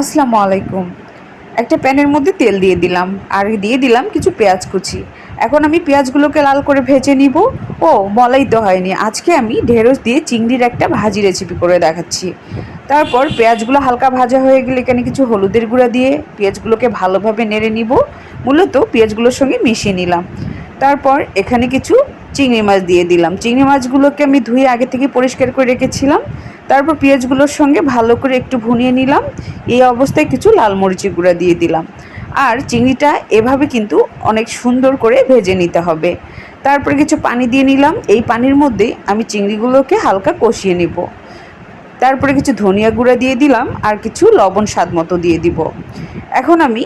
আসসালামু আলাইকুম। একটা প্যানের মধ্যে তেল দিয়ে দিলাম, আর দিয়ে দিলাম কিছু পেঁয়াজ কুচি। এখন আমি পেঁয়াজগুলোকে লাল করে ভেজে নিব। ও, বলাই তো হয়নি। আজকে আমি ঢেঁড়স দিয়ে চিংড়ির একটা ভাজি রেসিপি করে দেখাচ্ছি। তারপর পেঁয়াজগুলো হালকা ভাজা হয়ে গেলে এখানে কিছু হলুদের গুঁড়া দিয়ে পেঁয়াজগুলোকে ভালোভাবে নেড়ে নিব। মূলত পেঁয়াজগুলোর সঙ্গে মিশিয়ে নিলাম। তারপর এখানে কিছু চিংড়ি মাছ দিয়ে দিলাম। চিংড়ি মাছগুলোকে আমি ধুয়ে আগে থেকে পরিষ্কার করে রেখেছিলাম। তারপর পেঁয়াজগুলোর সঙ্গে ভালো করে একটু ভুনিয়ে নিলাম। এই অবস্থায় কিছু লাল মরিচের গুঁড়া দিয়ে দিলাম। আর চিংড়িটা এভাবে কিন্তু অনেক সুন্দর করে ভেজে নিতে হবে। তারপরে কিছু পানি দিয়ে নিলাম। এই পানির মধ্যে আমি চিংড়িগুলোকে হালকা কষিয়ে নিব। তারপরে কিছু ধনিয়া গুঁড়া দিয়ে দিলাম আর কিছু লবণ স্বাদ মতো দিয়ে দিব। এখন আমি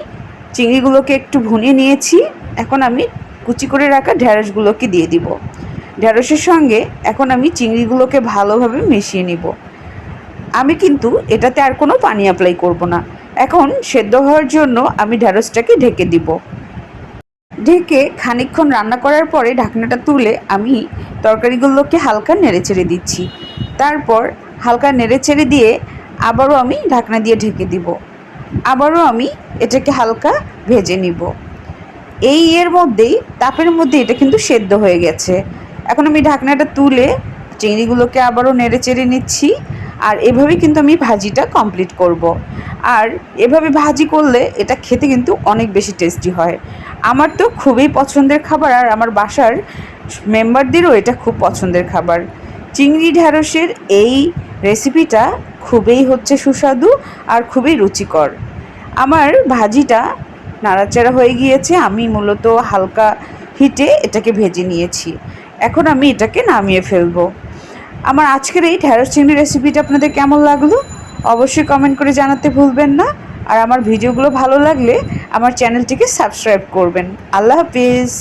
চিংড়িগুলোকে একটু ভুনিয়ে নিয়েছি। এখন আমি কুচি করে রাখা ঢ্যাঁড়সগুলোকে দিয়ে দিব। ঢ্যাঁড়সের সঙ্গে এখন আমি চিংড়িগুলোকে ভালোভাবে মিশিয়ে নিব। আমি কিন্তু এটাতে আর কোনো পানি অ্যাপ্লাই করব না। এখন সেদ্ধ হওয়ার জন্য আমি ঢ্যাঁড়সটাকে ঢেকে দিব। ঢেকে খানিকক্ষণ রান্না করার পরে ঢাকনাটা তুলে আমি তরকারিগুলোকে হালকা নেড়ে নেড়েচেড়ে দিচ্ছি। তারপর হালকা নেড়ে নেড়েচেড়ে দিয়ে আবারও আমি ঢাকনা দিয়ে ঢেকে দিব। আবারও আমি এটাকে হালকা ভেজে নিব। এই এর মধ্যেই তাপের মধ্যে এটা কিন্তু সেদ্ধ হয়ে গেছে। এখন আমি ঢাকনাটা তুলে চিংড়িগুলোকে আবারও নেড়ে চেড়ে নিচ্ছি। আর এভাবেই কিন্তু আমি ভাজিটা কমপ্লিট করব। আর এভাবে ভাজি করলে এটা খেতে কিন্তু অনেক বেশি টেস্টি হয়। আমার তো খুবই পছন্দের খাবার আর আমার বাসার মেম্বারদেরও এটা খুব পছন্দের খাবার। চিংড়ি ঢ্যাঁড়সের এই রেসিপিটা খুবই হচ্ছে সুস্বাদু আর খুবই রুচিকর। আমার ভাজিটা নাড়াচাড়া হয়ে গিয়েছে, আমি মূলত হালকা হিটে এটাকে ভেজে নিয়েছি। এখন আমি এটাকে নামিয়ে ফেলব। আমার আজকের এই ঢ্যাঁড়স চিংড়ি রেসিপিটা আপনাদের কেমন লাগল? অবশ্যই কমেন্ট করে জানাতে ভুলবেন না। আর আমার ভিডিওগুলো ভালো লাগলে আমার চ্যানেলটিকে সাবস্ক্রাইব করবেন। আল্লাহ হাফিজ।